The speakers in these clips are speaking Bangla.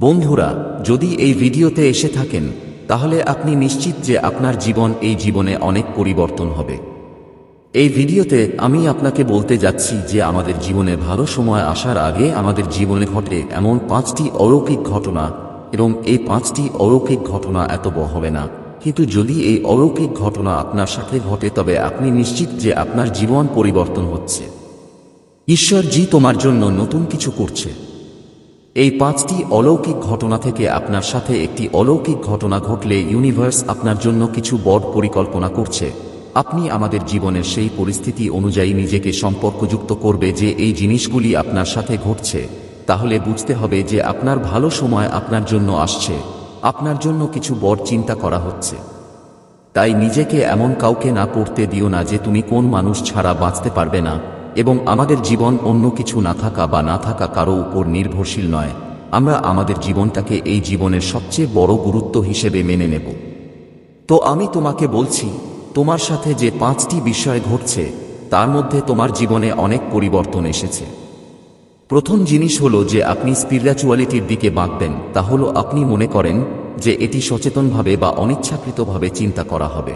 বন্ধুরা, যদি এই ভিডিওতে এসে থাকেন, তাহলে আপনি নিশ্চিত যে আপনার জীবন এই জীবনে অনেক পরিবর্তন হবে। এই ভিডিওতে আমি আপনাকে বলতে যাচ্ছি যে আমাদের জীবনে ভালো সময় আসার আগে আমাদের জীবনে ঘটে এমন পাঁচটি অলৌকিক ঘটনা, এবং এই পাঁচটি অলৌকিক ঘটনা এত হবে না। কিন্তু যদি এই অলৌকিক ঘটনা আপনার সাথে ঘটে, তবে আপনি নিশ্চিত যে আপনার জীবন পরিবর্তন হচ্ছে। ঈশ্বর জি তোমার জন্য নতুন কিছু করছে। এই পাঁচটি অলৌকিক ঘটনা থেকে আপনার সাথে একটি অলৌকিক ঘটনা ঘটলে ইউনিভার্স আপনার জন্য কিছু বড় পরিকল্পনা করছে। আপনি আমাদের জীবনের সেই পরিস্থিতি অনুযায়ী নিজেকে সম্পর্কযুক্ত করবে যে এই জিনিসগুলি আপনার সাথে ঘটছে। তাহলে বুঝতে হবে যে আপনার ভালো সময় আপনার জন্য আসছে। আপনার জন্য কিছু বড় চিন্তা করা হচ্ছে। তাই নিজেকে এমন কাউকে না পড়তে দিও না যে তুমি কোন মানুষ ছাড়া বাঁচতে পারবে না। এবং আমাদের জীবন অন্য কিছু না থাকা বা না থাকা কারও উপর নির্ভরশীল নয়। আমরা আমাদের জীবনটাকে এই জীবনের সবচেয়ে বড় গুরুত্ব হিসেবে মেনে নেব। তো আমি তোমাকে বলছি, তোমার সাথে যে পাঁচটি বিষয় ঘটছে, তার মধ্যে তোমার জীবনে অনেক পরিবর্তন এসেছে। প্রথম জিনিস হলো যে আপনি স্পিরিচুয়ালিটির দিকে বাঁকবেন, তা হলো আপনি মনে করেন যে এটি সচেতনভাবে বা অনিচ্ছাকৃতভাবে চিন্তা করা হবে।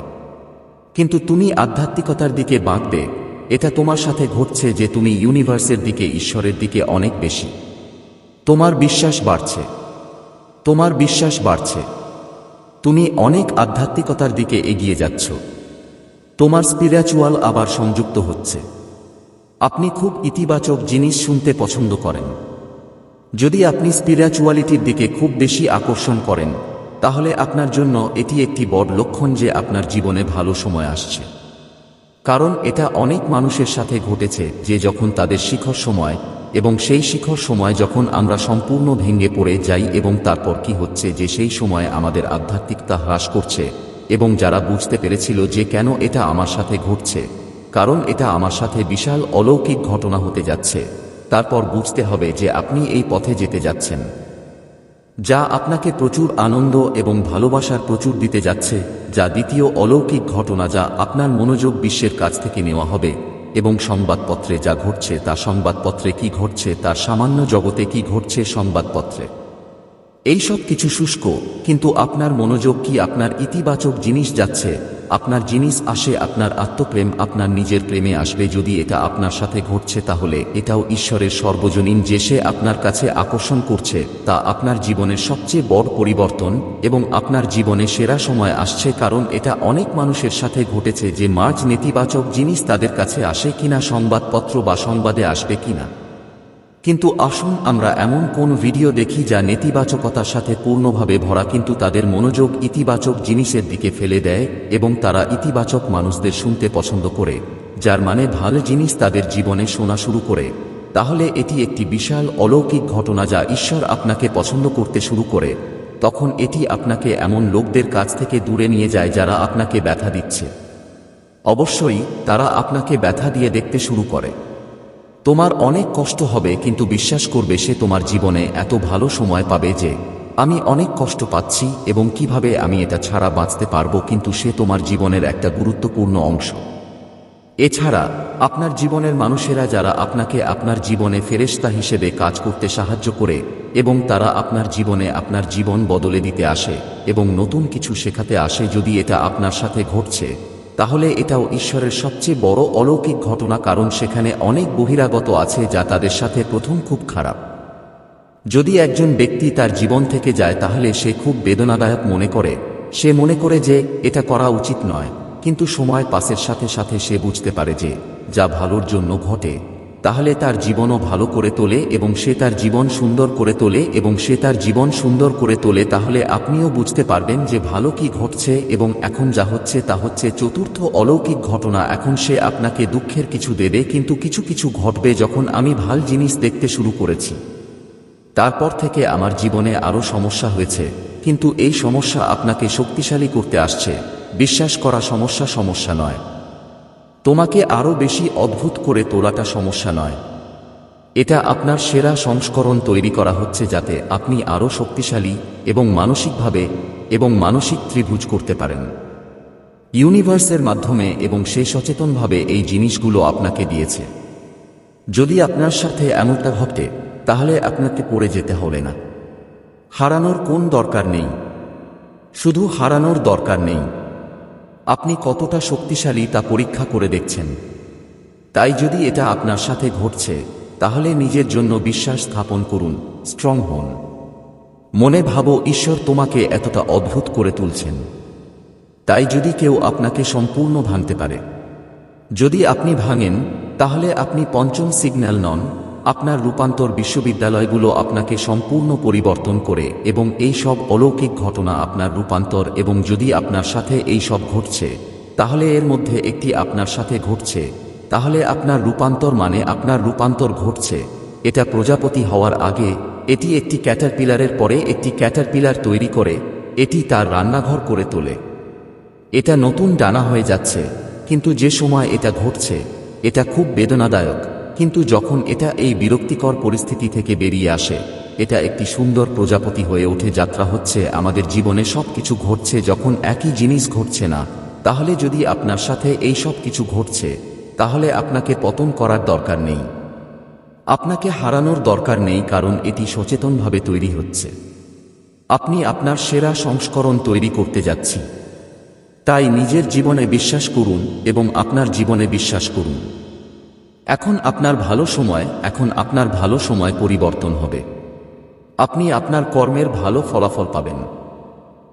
কিন্তু তুমি আধ্যাত্মিকতার দিকে বাঁকবে এটা তোমার সাথে ঘটছে যে তুমি ইউনিভার্সের দিকে, ঈশ্বরের দিকে অনেক বেশি। তোমার বিশ্বাস বাড়ছে। তোমার বিশ্বাস বাড়ছে। তুমি অনেক আধ্যাত্মিকতার দিকে এগিয়ে যাচ্ছ। তোমার স্পিরিচুয়াল আবার সংযুক্ত হচ্ছে। আপনি খুব ইতিবাচক জিনিস শুনতে পছন্দ করেন। যদি আপনি স্পিরিচুয়ালিটির দিকে খুব বেশি আকর্ষণ করেন, তাহলে আপনার জন্য এটি একটি বড় লক্ষণ যে আপনার জীবনে ভালো সময় আসছে। কারণ এটা অনেক মানুষের সাথে ঘটেছে যে যখন তাদের শিখর সময় এবং সেই শিখর সময় যখন আমরা সম্পূর্ণ ভেঙে পড়ে যাই এবং তারপর কি হচ্ছে যে সেই সময় আমাদের আধ্যাত্মিকতা হ্রাস করছে এবং যারা বুঝতে পেরেছিল যে কেন এটা আমার সাথে ঘটছে, কারণ এটা আমার সাথে বিশাল অলৌকিক ঘটনা হতে যাচ্ছে, তারপর বুঝতে হবে যে আপনি এই পথে যেতে যাচ্ছেন। যা আপনাকে প্রচুর আনন্দ এবং ভালোবাসার প্রচুর দিতে যাচ্ছে, যা দ্বিতীয় অলৌকিক ঘটনা যা আপনার মনোযোগ বিশ্বের কাছ থেকে নেওয়া হবে এবং সংবাদপত্রে যা ঘটছে তা সংবাদপত্রে কি ঘটছে, তার সামান্য জগতে কি ঘটছে সংবাদপত্রে। এইসব কিছু শুষ্ক, কিন্তু আপনার মনোযোগ কি আপনার ইতিবাচক জিনিস যাচ্ছে? আপনার জিনিস আসে আপনার আত্মপ্রেম আপনার নিজের প্রেমে আসবে। যদি এটা আপনার সাথে ঘটছে তাহলে এটাও ঈশ্বরের সর্বজনীন যে সে আপনার কাছে আকর্ষণ করছে, তা আপনার জীবনের সবচেয়ে বড় পরিবর্তন এবং আপনার জীবনে সেরা সময় আসছে কারণ এটা অনেক মানুষের সাথে ঘটেছে যে মার্চ নেতিবাচক জিনিস তাদের কাছে আসে কিনা, সংবাদপত্র বা সংবাদে আসবে কিনা। কিন্তু আসুন আমরা এমন কোন ভিডিও দেখি যা নেতিবাচকতার সাথে পূর্ণভাবে ভরা কিন্তু তাদের মনোযোগ ইতিবাচক জিনিসের দিকে ফেলে দেয় এবং তারা ইতিবাচক মানুষদের শুনতে পছন্দ করে, যার মানে ভালো জিনিস তাদের জীবনে শোনা শুরু করে। তাহলে এটি একটি বিশাল অলৌকিক ঘটনা যা ঈশ্বর আপনাকে পছন্দ করতে শুরু করে। তখন এটি আপনাকে এমন লোকদের কাছ থেকে দূরে নিয়ে যায় যারা আপনাকে ব্যথা দিচ্ছে। অবশ্যই তারা আপনাকে ব্যথা দিয়ে দেখতে শুরু করে। তোমার অনেক কষ্ট হবে, কিন্তু বিশ্বাস করবে সে তোমার জীবনে এত ভালো সময় পাবে যে, আমি অনেক কষ্ট পাচ্ছি এবং কীভাবে আমি এটা ছাড়া বাঁচতে পারব, কিন্তু সে তোমার জীবনের একটা গুরুত্বপূর্ণ অংশ। এছাড়া, আপনার জীবনের মানুষেরা যারা আপনাকে আপনার জীবনে ফেরেস্তা হিসেবে কাজ করতে সাহায্য করে এবং তারা আপনার জীবনে আপনার জীবন বদলে দিতে আসে এবং নতুন কিছু শেখাতে আসে যদি এটা আপনার সাথে ঘটছে তাহলে এটাও ঈশ্বরের সবচেয়ে বড় অলৌকিক ঘটনা, কারণ সেখানে অনেক বহিরাগত আছে যা তাদের সাথে প্রথম খুব খারাপ। যদি একজন ব্যক্তি তার জীবন থেকে যায়, তাহলে সে খুব বেদনাদায়ক মনে করে। সে মনে করে যে, এটা করা উচিত নয়। কিন্তু সময় পাসের সাথে সাথে সে বুঝতে পারে যে, যা ভালোর জন্য ঘটে তাহলে তার জীবনও ভালো করে তোলে এবং সে তার জীবন সুন্দর করে তোলে এবং সে তার জীবন সুন্দর করে তোলে, তাহলে আপনিও বুঝতে পারবেন যে ভালো কি ঘটছে এবং এখন যা হচ্ছে তা হচ্ছে চতুর্থ অলৌকিক ঘটনা। এখন সে আপনাকে দুঃখের কিছু দেবে, কিন্তু কিছু কিছু ঘটবে যখন আমি ভালো জিনিস দেখতে শুরু করেছি। তারপর থেকে আমার জীবনে আরও সমস্যা হয়েছে, কিন্তু এই সমস্যা আপনাকে শক্তিশালী করতে আসছে। বিশ্বাস করা সমস্যা সমস্যা নয়। তোমাকে আরও বেশি অদ্ভুত করে তোলাটা সমস্যা নয়। এটা আপনার সেরা সংস্করণ তৈরি করা হচ্ছে যাতে আপনি আরও শক্তিশালী এবং মানসিকভাবে এবং মানসিক ত্রিভুজ করতে পারেন। ইউনিভার্সের মাধ্যমে এবং সে সচেতনভাবে এই জিনিসগুলো আপনাকে দিয়েছে। যদি আপনার সাথে এমনটা ঘটে, তাহলে আপনাকে পড়ে যেতে হবে না। হারানোর কোন দরকার নেই। শুধু হারানোর দরকার নেই। আপনি কতটা শক্তিশালী তা পরীক্ষা করে দেখছেন। তাই যদি এটা আপনার সাথে ঘটছে, তাহলে নিজের জন্য বিশ্বাস স্থাপন করুন, স্ট্রং হন। মনে ভাবো, ঈশ্বর তোমাকে এতটা অদ্ভুত করে তুলছেন। তাই যদি কেউ আপনাকে সম্পূর্ণ ভাঙতে পারে। যদি আপনি ভাঙেন, তাহলে আপনি পঞ্চম সিগন্যাল নন আপনার রূপান্তর বিশ্ববিদ্যালয়গুলো আপনাকে সম্পূর্ণ পরিবর্তন করে এবং এই সব অলৌকিক ঘটনা আপনার রূপান্তর এবং যদি আপনার সাথে এই সব ঘটছে, তাহলে এর মধ্যে একটি আপনার সাথে ঘটছে। তাহলে আপনার রূপান্তর মানে আপনার রূপান্তর ঘটছে। এটা প্রজাপতি হওয়ার আগে, এটি একটি ক্যাটারপিলারের পরে একটি ক্যাটারপিলার তৈরি করে, এটি তার রান্নাঘর করে তোলে। এটা নতুন ডানা হয়ে যাচ্ছে, কিন্তু যে সময় এটা ঘটছে, এটা খুব বেদনাদায়ক। কিন্তু যখন এটা এই বিরক্তিকর পরিস্থিতি থেকে বেরিয়ে আসে, এটা একটি সুন্দর প্রজাপতি হয়ে ওঠে যাত্রা হচ্ছে আমাদের জীবনে সব কিছু ঘটছে যখন একই জিনিস ঘটছে না। তাহলে যদি আপনার সাথে এই সব কিছু ঘটছে, তাহলে আপনাকে পতন করার দরকার নেই। আপনাকে হারানোর দরকার নেই কারণ এটি সচেতনভাবে তৈরি হচ্ছে। আপনি আপনার সেরা সংস্করণ তৈরি করতে যাচ্ছি। তাই নিজের জীবনে বিশ্বাস করুন এবং আপনার জীবনে বিশ্বাস করুন। এখন আপনার ভালো সময়, এখন আপনার ভালো সময় পরিবর্তন হবে। আপনি আপনার কর্মের ভালো ফলাফল পাবেন।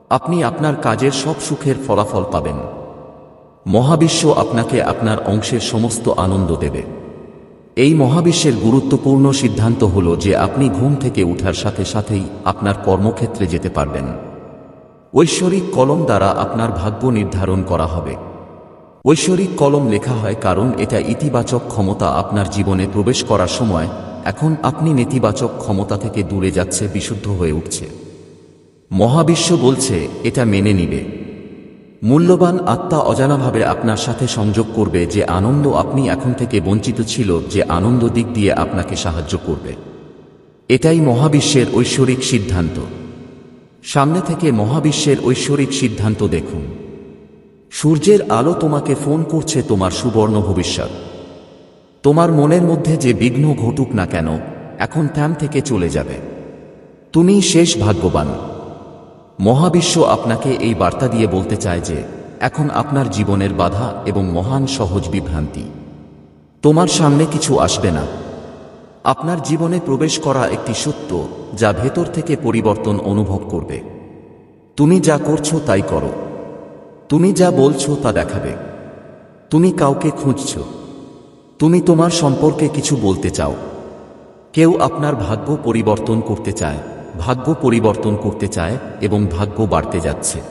আপনি আপনার কাজের সব সুখের ফলাফল পাবেন। মহাবিশ্ব আপনাকে আপনার অংশের সমস্ত আনন্দ দেবে। এই মহাবিশ্বের গুরুত্বপূর্ণ সিদ্ধান্ত হল যে আপনি ঘুম থেকে উঠার সাথে সাথেই আপনার কর্মক্ষেত্রে যেতে পারবেন। ঐশ্বরিক কলম দ্বারা আপনার ভাগ্য নির্ধারণ করা হবে। ঐশ্বরিক কলম লেখা হয় কারণ এটা ইতিবাচক ক্ষমতা আপনার জীবনে প্রবেশ করার সময় এখন আপনি নেতিবাচক ক্ষমতা থেকে দূরে যাচ্ছে, বিশুদ্ধ হয়ে উঠছে। মহাবিশ্ব বলছে, এটা মেনে নিবে। মূল্যবান আত্মা অজানাভাবে আপনার সাথে সংযোগ করবে যে আনন্দ আপনি এখন থেকে বঞ্চিত ছিল, যে আনন্দ দিক দিয়ে আপনাকে সাহায্য করবে। এটাই মহাবিশ্বের ঐশ্বরিক সিদ্ধান্ত। সামনে থেকে মহাবিশ্বের ঐশ্বরিক সিদ্ধান্ত দেখুন। সূর্যের আলো তোমাকে ফোন করছে তোমার সুবর্ণ ভবিষ্যৎ। তোমার মনের মধ্যে যে বিঘ্ন ঘটুক না কেন, এখন থ্যাম থেকে চলে যাবে। তুমি শেষ ভাগ্যবান। মহাবিশ্ব আপনাকে এই বার্তা দিয়ে বলতে চায় যে, এখন আপনার জীবনের বাধা এবং মহান সহজ বিভ্রান্তি। তোমার সামনে কিছু আসবে না। আপনার জীবনে প্রবেশ করা একটি সত্য যা ভেতর থেকে পরিবর্তন অনুভব করবে। তুমি যা করছ তাই করো। তুমি যা বলছো তা দেখাবে। তুমি কাউকে খুঁজছ। তুমি তোমার সম্পর্কে কিছু বলতে চাও। কেউ আপনার ভাগ্য পরিবর্তন করতে চায়, ভাগ্য পরিবর্তন করতে চায় এবং ভাগ্য বাড়তে যাচ্ছে।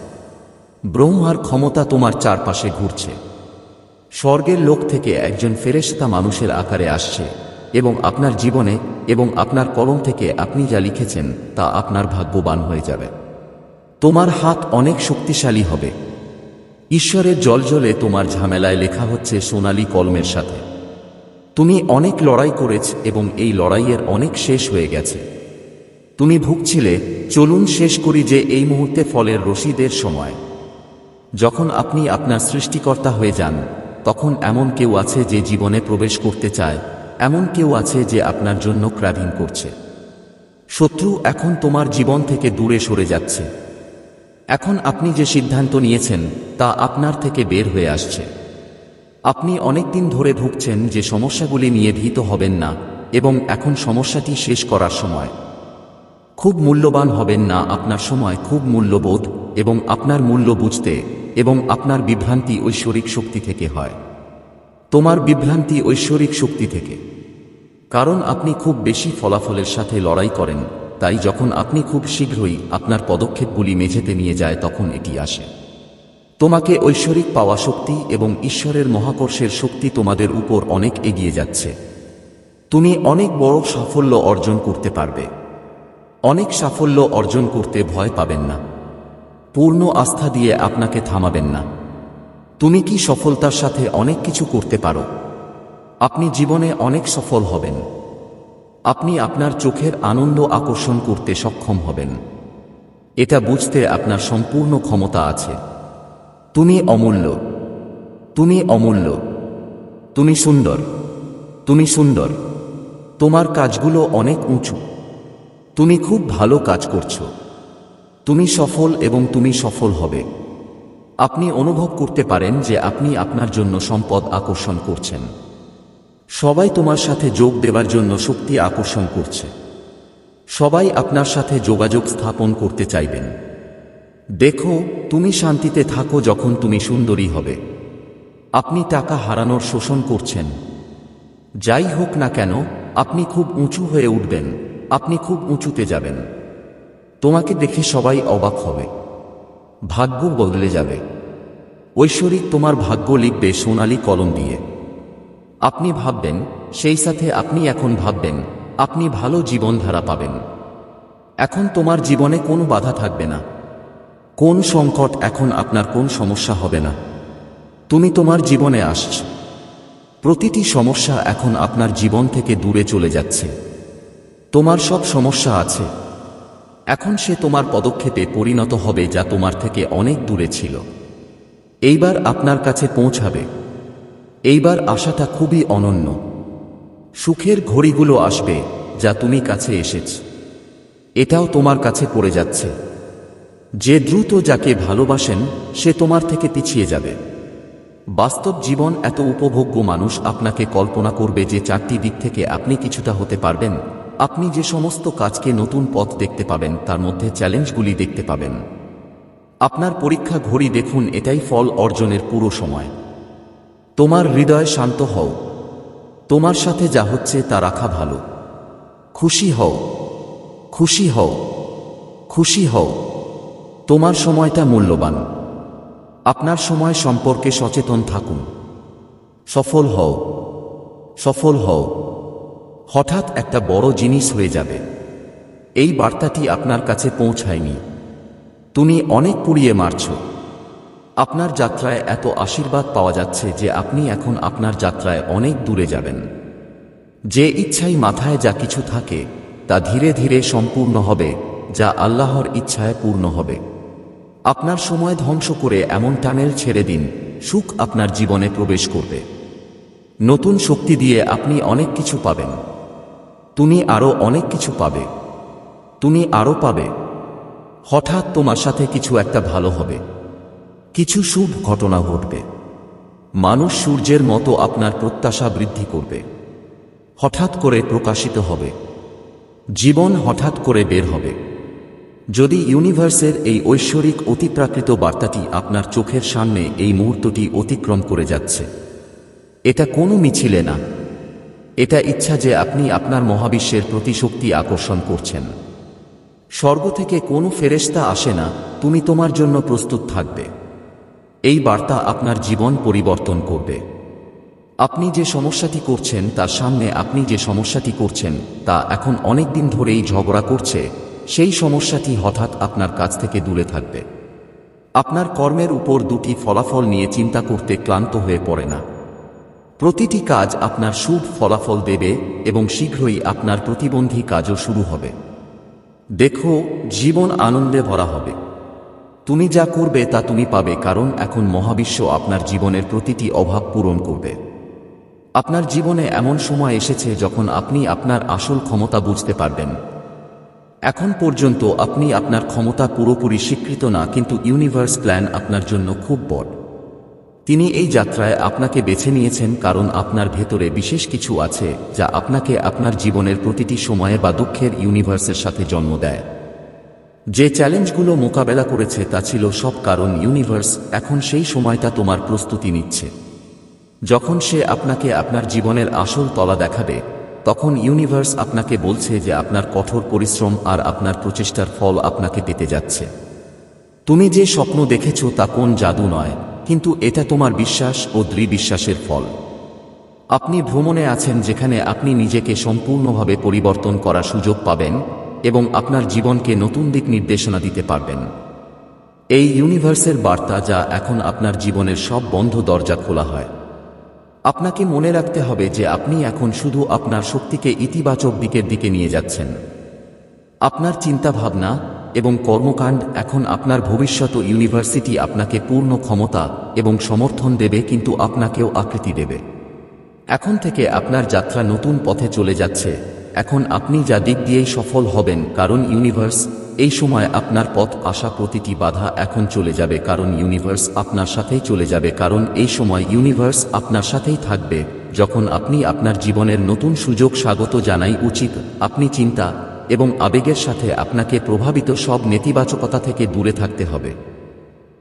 ব্রহ্মার ক্ষমতা তোমার চারপাশে ঘুরছে। স্বর্গের লোক থেকে একজন ফেরেশতা মানুষের আকারে আসছে এবং আপনার জীবনে এবং আপনার কলম থেকে আপনি যা লিখেছেন তা আপনার ভাগ্যবান হয়ে যাবে। তোমার হাত অনেক শক্তিশালী হবে। ঈশ্বরের জলজলে তোমার ঝামেলায় লেখা হচ্ছে সোনালি কলমের সাথে। তুমি অনেক লড়াই করেছ এবং এই লড়াইয়ের অনেক শেষ হয়ে গেছে। তুমি ভুগছিলে, চলুন শেষ করি যে এই মুহূর্তে ফলের রশিদের সময়। যখন আপনি আপনার সৃষ্টিকর্তা হয়ে যান, তখন এমন কেউ আছে যে জীবনে প্রবেশ করতে চায়, এমন কেউ আছে যে আপনার জন্য ক্রাভিং করছে। শত্রু এখন তোমার জীবন থেকে দূরে সরে যাচ্ছে। এখন আপনি যে সিদ্ধান্ত নিয়েছেন, তা আপনার থেকে বের হয়ে আসছে। আপনি অনেকদিন ধরে ভুগছেন যে সমস্যাগুলি নিয়ে ভীত হবেন না, এবং এখন সমস্যাটি শেষ করার সময়। খুব মূল্যবান হবেন না আপনার সময় খুব মূল্যবোধ, এবং আপনার মূল্য বুঝতে, এবং আপনার বিভ্রান্তি ঐশ্বরিক শক্তি থেকে হয়। তোমার বিভ্রান্তি ঐশ্বরিক শক্তি থেকে। কারণ আপনি খুব বেশি ফলাফলের সাথে লড়াই করেন তাই যখন আপনি খুব শীঘ্রই আপনার পদক্ষেপগুলি মেঝেতে নিয়ে যায়, তখন এটি আসে। তোমাকে ঐশ্বরিক পাওয়া শক্তি এবং ঈশ্বরের মহাকর্ষের শক্তি তোমাদের উপর অনেক এগিয়ে যাচ্ছে। তুমি অনেক বড় সাফল্য অর্জন করতে পারবে। অনেক সাফল্য অর্জন করতে ভয় পাবেন না। পূর্ণ আস্থা দিয়ে আপনাকে থামাবেন না। তুমি কি সফলতার সাথে অনেক কিছু করতে পারো? আপনি জীবনে অনেক সফল হবেন। আপনি আপনার চোখের আনন্দ আকর্ষণ করতে সক্ষম হবেন। এটা বুঝতে আপনার সম্পূর্ণ ক্ষমতা আছে। তুমি অমূল্য। তুমি অমূল্য। তুমি সুন্দর। তুমি সুন্দর। তোমার কাজগুলো অনেক উঁচু। তুমি খুব ভালো কাজ করছ। তুমি সফল এবং তুমি সফল হবে। আপনি অনুভব করতে পারেন যে আপনি আপনার জন্য সম্পদ আকর্ষণ করছেন। সবাই তোমার সাথে যোগ দেওয়ার জন্য শক্তি আকর্ষণ করছে। সবাই আপনার সাথে যোগাযোগ স্থাপন করতে চাইবেন। দেখো, তুমি শান্তিতে থাকো যখন তুমি সুন্দরী হবে। আপনি টাকা হারানোর শোষণ করছেন। যাই হোক না কেন, আপনি খুব উঁচু হয়ে উঠবেন। আপনি খুব উঁচুতে যাবেন। তোমাকে দেখে সবাই অবাক হবে। ভাগ্য বদলে যাবে। ঐশ্বরিক তোমার ভাগ্য লিখবে সোনালী কলম দিয়ে। আপনি ভাববেন, সেই সাথে আপনি এখন ভাববেন, আপনি ভালো জীবনধারা পাবেন। এখন তোমার জীবনে কোনো বাধা থাকবে না। কোন সংকট এখন আপনার কোন সমস্যা হবে না। তুমি তোমার জীবনে আসছ। প্রতিটি সমস্যা এখন আপনার জীবন থেকে দূরে চলে যাচ্ছে। তোমার সব সমস্যা আছে। এখন সে তোমার পদক্ষেপে পরিণত হবে যা তোমার থেকে অনেক দূরে ছিল। এইবার আপনার কাছে পৌঁছাবে। এইবার আশাটা খুবই অনন্য। সুখের ঘড়িগুলো আসবে যা তুমি কাছে এসেছ। এটাও তোমার কাছে পড়ে যাচ্ছে। যে দ্রুত যাকে ভালোবাসেন, সে তোমার থেকে পিছিয়ে যাবে। বাস্তব জীবন এত উপভোগ্য মানুষ আপনাকে কল্পনা করবে যে চারটি দিক থেকে আপনি কিছুটা হতে পারবেন। আপনি যে সমস্ত কাজকে নতুন পথ দেখতে পাবেন, তার মধ্যে চ্যালেঞ্জগুলি দেখতে পাবেন। আপনার পরীক্ষা ঘড়ি দেখুন, এটাই ফল অর্জনের পুরো সময়। তোমার হৃদয় শান্ত হও। তোমার সাথে যা হচ্ছে তা রাখা ভালো। খুশি হও। খুশি হও। খুশি হও। তোমার সময়টা মূল্যবান। আপনার সময় সম্পর্কে সচেতন থাকুন। সফল হও। সফল হও। হঠাৎ একটা বড় জিনিস হয়ে যাবে। এই বার্তাটি আপনার কাছে পৌঁছায়নি। তুমি অনেক পুড়িয়ে মারছ। আপনার যাত্রায় এত আশীর্বাদ পাওয়া যাচ্ছে যে আপনি এখন আপনার যাত্রায় অনেক দূরে যাবেন। যে ইচ্ছাই মাথায় যা কিছু থাকে, তা ধীরে ধীরে সম্পূর্ণ হবে, যা আল্লাহর ইচ্ছায় পূর্ণ হবে। আপনার সময় ধ্বংস করে এমন টানেল ছেড়ে দিন, সুখ আপনার জীবনে প্রবেশ করবে। নতুন শক্তি দিয়ে আপনি অনেক কিছু পাবেন। তুমি আরও অনেক কিছু পাবে। তুমি আরও পাবে। হঠাৎ তোমার সাথে কিছু একটা ভালো হবে। কিছু শুভ ঘটনা ঘটবে। মানুষ সূর্যের মতো আপনার প্রত্যাশা বৃদ্ধি করবে। হঠাৎ করে প্রকাশিত হবে। জীবন হঠাৎ করে বের হবে। যদি ইউনিভার্সের এই ঐশ্বরিক অতিপ্রাকৃত বার্তাটি আপনার চোখের সামনে এই মুহূর্তটি অতিক্রম করে যাচ্ছে, এটা কোনো মিছিলে না। এটা ইচ্ছা যে আপনি আপনার মহাবিশ্বের প্রতি শক্তি আকর্ষণ করছেন। স্বর্গ থেকে কোনো ফেরেস্তা আসে না, তুমি তোমার জন্য প্রস্তুত থাকবে। এই বার্তা আপনার জীবন পরিবর্তন করবে। আপনি যে সমস্যাটি করছেন, তার সামনে আপনি যে সমস্যাটি করছেন, তা এখন অনেক দিন ধরেই ঝগড়া করছে, সেই সমস্যাটি হঠাৎ আপনার কাছ থেকে দূরে থাকবে। আপনার কর্মের উপর দুটি ফলাফল নিয়ে চিন্তা করতে ক্লান্ত হয়ে পড়ে না। প্রতিটি কাজ আপনার শুভ ফলাফল দেবে এবং শীঘ্রই আপনার প্রতিবন্ধী কাজও শুরু হবে। দেখো, জীবন আনন্দে ভরা হবে। তুমি যা করবে তা তুমি পাবে, কারণ এখন মহাবিশ্ব আপনার জীবনের প্রতিটি অভাব পূরণ করবে। আপনার জীবনে এমন সময় এসেছে যখন আপনি আপনার আসল ক্ষমতা বুঝতে পারবেন। এখন পর্যন্ত আপনি আপনার ক্ষমতা পুরোপুরি স্বীকৃত না, কিন্তু ইউনিভার্স প্ল্যান আপনার জন্য খুব বড়। তিনি এই যাত্রায় আপনাকে বেছে নিয়েছেন কারণ আপনার ভেতরে বিশেষ কিছু আছে যা আপনাকে আপনার জীবনের প্রতিটি সময়ে বা দুঃখের ইউনিভার্সের সাথে জন্ম দেয়। যে চ্যালেঞ্জগুলো মোকাবেলা করেছে তা ছিল সব কারণ ইউনিভার্স এখন সেই সময়টা তোমার প্রস্তুতি নিচ্ছে। যখন সে আপনাকে আপনার জীবনের আসল তলা দেখাবে, তখন ইউনিভার্স আপনাকে বলছে যে আপনার কঠোর পরিশ্রম আর আপনার প্রচেষ্টার ফল আপনাকে পেতে যাচ্ছে। তুমি যে স্বপ্ন দেখেছ তা কোন জাদু নয়, কিন্তু এটা তোমার বিশ্বাস ও দৃঢ় বিশ্বাসের ফল। আপনি ভ্রমণে আছেন যেখানে আপনি নিজেকে সম্পূর্ণভাবে পরিবর্তন করার সুযোগ পাবেন এবং আপনার জীবনকে নতুন দিক নির্দেশনা দিতে পারবেন। এই ইউনিভার্সের বার্তা যা এখন আপনার জীবনের সব বন্ধ দরজা খোলা হয়। আপনাকে মনে রাখতে হবে যে আপনি এখন শুধু আপনার শক্তিকে ইতিবাচক দিকের দিকে নিয়ে যাচ্ছেন। আপনার চিন্তাভাবনা এবং কর্মকাণ্ড এখন আপনার ভবিষ্যৎ ইউনিভার্সিটি আপনাকে পূর্ণ ক্ষমতা এবং সমর্থন দেবে কিন্তু আপনাকেও আকৃতি দেবে। এখন থেকে আপনার যাত্রা নতুন পথে চলে যাচ্ছে। এখন আপনি যা দিক দিয়েই সফল হবেন কারণ ইউনিভার্স এই সময় আপনার পথ আসা প্রতিটি বাধা এখন চলে যাবে কারণ ইউনিভার্স আপনার সাথেই চলে যাবে কারণ এই সময় ইউনিভার্স আপনার সাথেই থাকবে। যখন আপনি আপনার জীবনের নতুন সুযোগ স্বাগত জানাই উচিত, আপনি চিন্তা এবং আবেগের সাথে আপনাকে প্রভাবিত সব নেতিবাচকতা থেকে দূরে থাকতে হবে।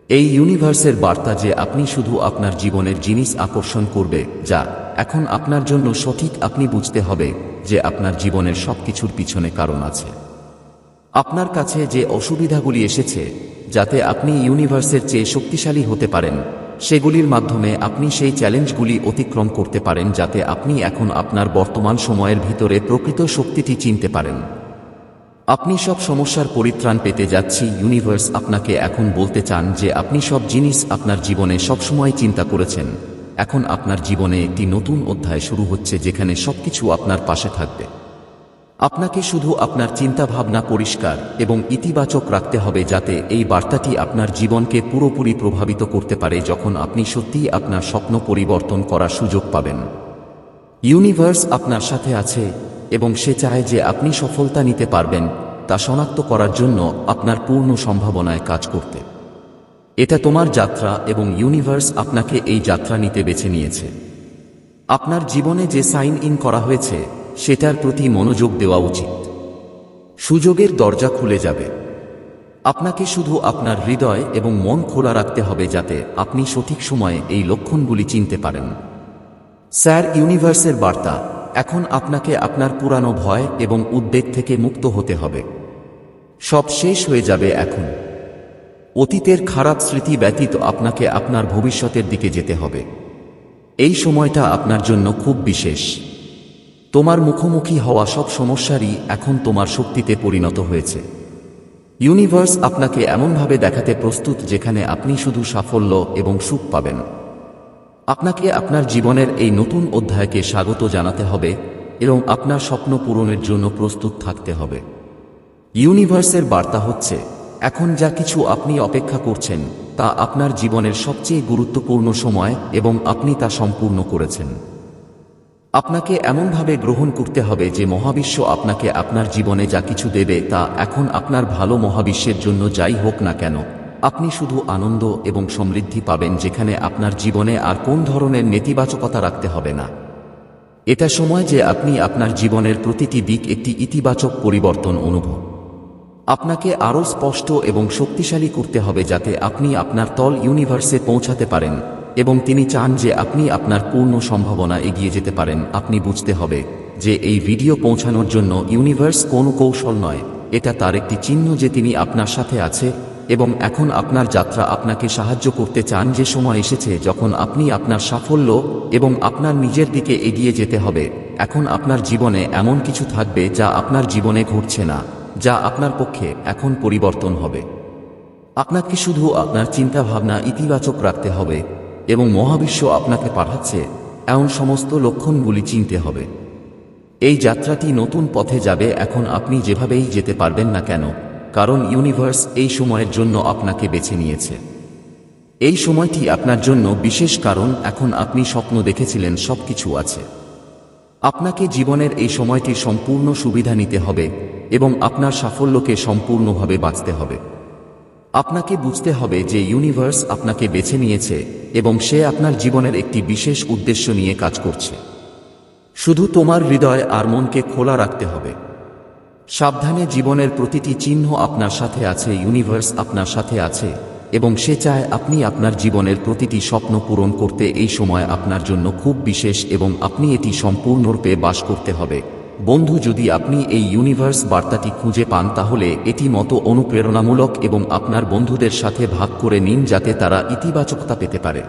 এই ইউনিভার্সের বার্তা যে আপনি শুধু আপনার জীবনের জিনিস আকর্ষণ করবে, যা এখন আপনার জন্য সঠিক আপনি বুঝতে হবে। যে আপনার জীবনের সবকিছুর পিছনে কারণ আছে। আপনার কাছে যে অসুবিধাগুলি এসেছে, যাতে আপনি ইউনিভার্সের চেয়ে শক্তিশালী হতে পারেন, সেগুলির মাধ্যমে আপনি সেই চ্যালেঞ্জগুলি অতিক্রম করতে পারেন, যাতে আপনি এখন আপনার বর্তমান সময়ের ভিতরে প্রকৃত শক্তিটি চিনতে পারেন। আপনি সব সমস্যার পরিত্রাণ পেতে যাচ্ছি, ইউনিভার্স আপনাকে এখন বলতে চান যে আপনি সব জিনিস আপনার জীবনে সবসময় চিন্তা করেছেন। এখন আপনার জীবনে একটি নতুন অধ্যায় শুরু হচ্ছে যেখানে সবকিছু আপনার পাশে থাকবে। আপনাকে শুধু আপনার চিন্তাভাবনা পরিষ্কার এবং ইতিবাচক রাখতে হবে যাতে এই বার্তাটি আপনার জীবনকে পুরোপুরি প্রভাবিত করতে পারে যখন আপনি সত্যিই আপনার স্বপ্ন পরিবর্তন করার সুযোগ পাবেন। ইউনিভার্স আপনার সাথে আছে এবং সে চায় যে আপনি সফলতা নিতে পারবেন তা শনাক্ত করার জন্য আপনার পূর্ণ সম্ভাবনায় কাজ করতে। এটা তোমার যাত্রা এবং ইউনিভার্স আপনাকে এই যাত্রা নিতে বেছে নিয়েছে। আপনার জীবনে যে সাইন ইন করা হয়েছে, সেটার প্রতি মনোযোগ দেওয়া উচিত। সুযোগের দরজা খুলে যাবে। আপনাকে শুধু আপনার হৃদয় এবং মন খোলা রাখতে হবে যাতে আপনি সঠিক সময়ে এই লক্ষণগুলি চিনতে পারেন। স্যার, ইউনিভার্সের বার্তা, এখন আপনাকে আপনার পুরানো ভয় এবং উদ্বেগ থেকে মুক্ত হতে হবে। সব শেষ হয়ে যাবে এখন। অতীতের খারাপ স্মৃতি ব্যতীত আপনাকে আপনার ভবিষ্যতের দিকে যেতে হবে। এই সময়টা আপনার জন্য খুব বিশেষ। তোমার মুখোমুখি হওয়া সব সমস্যারই এখন তোমার শক্তিতে পরিণত হয়েছে। ইউনিভার্স আপনাকে এমনভাবে দেখাতে প্রস্তুত যেখানে আপনি শুধু সাফল্য এবং সুখ পাবেন। আপনাকে আপনার জীবনের এই নতুন অধ্যায়কে স্বাগত জানাতে হবে এবং আপনার স্বপ্ন পূরণের জন্য প্রস্তুত থাকতে হবে। ইউনিভার্সের বার্তা হচ্ছে এখন যা কিছু আপনি অপেক্ষা করছেন, তা আপনার জীবনের সবচেয়ে গুরুত্বপূর্ণ সময় এবং আপনি তা সম্পূর্ণ করেছেন। আপনাকে এমনভাবে গ্রহণ করতে হবে যে মহাবিশ্ব আপনাকে আপনার জীবনে যা কিছু দেবে, তা এখন আপনার ভালো মহাবিশ্বের জন্য যাই হোক না কেন। আপনি শুধু আনন্দ এবং সমৃদ্ধি পাবেন যেখানে আপনার জীবনে আর কোন ধরনের নেতিবাচকতা রাখতে হবে না। এটা সময় যে আপনি আপনার জীবনের প্রতিটি দিক একটি ইতিবাচক পরিবর্তন অনুভব আপনাকে আরও স্পষ্ট এবং শক্তিশালী করতে হবে যাতে আপনি আপনার তল ইউনিভার্সে পৌঁছাতে পারেন এবং তিনি চান যে আপনি আপনার পূর্ণ সম্ভাবনা এগিয়ে যেতে পারেন। আপনি বুঝতে হবে যে এই ভিডিও পৌঁছানোর জন্য ইউনিভার্স কোনো কৌশল নয়। এটা তার একটি চিহ্ন যে তিনি আপনার সাথে আছে এবং এখন আপনার যাত্রা আপনাকে সাহায্য করতে চান যে সময় এসেছে যখন আপনি আপনার সাফল্য এবং আপনার নিজের দিকে এগিয়ে যেতে হবে। এখন আপনার জীবনে এমন কিছু থাকবে যা আপনার জীবনে ঘটছে না। যা আপনার পক্ষে এখন পরিবর্তন হবে। আপনাকে শুধু আপনার চিন্তাভাবনা ইতিবাচক রাখতে হবে এবং মহাবিশ্ব আপনাকে পাঠাচ্ছে এমন সমস্ত লক্ষণগুলি চিনতে হবে। এই যাত্রাটি নতুন পথে যাবে এখন আপনি যেভাবেই যেতে পারবেন না কেন, কারণ ইউনিভার্স এই সময়ের জন্য আপনাকে বেছে নিয়েছে। এই সময়টি আপনার জন্য বিশেষ কারণ, এখন আপনি স্বপ্ন দেখেছিলেন সবকিছু আছে। আপনাকে জীবনের এই সময়টির সম্পূর্ণ সুবিধা নিতে হবে এবং আপনার সাফল্যকে সম্পূর্ণভাবে বাঁচতে হবে। আপনাকে বুঝতে হবে যে ইউনিভার্স আপনাকে বেছে নিয়েছে এবং সে আপনার জীবনের একটি বিশেষ উদ্দেশ্য নিয়ে কাজ করছে। শুধু তোমার হৃদয় আর মনকে খোলা রাখতে হবে। সাবধানে জীবনের প্রতিটি চিহ্ন আপনার সাথে আছে ইউনিভার্স আপনার সাথে আছে, এবং সে চায় আপনি আপনার জীবনের প্রতিটি স্বপ্ন পূরণ করতে এই সময় আপনার জন্য খুব বিশেষ এবং আপনি এটি সম্পূর্ণরূপে বাস করতে হবে। বন্ধু, যদি আপনি এই ইউনিভার্স বার্তাটি খুঁজে পান, তাহলে এটি মতো অনুপ্রেরণামূলক এবং আপনার বন্ধুদের সাথে ভাগ করে নিন, যাতে তারা ইতিবাচকতা পেতে পারে।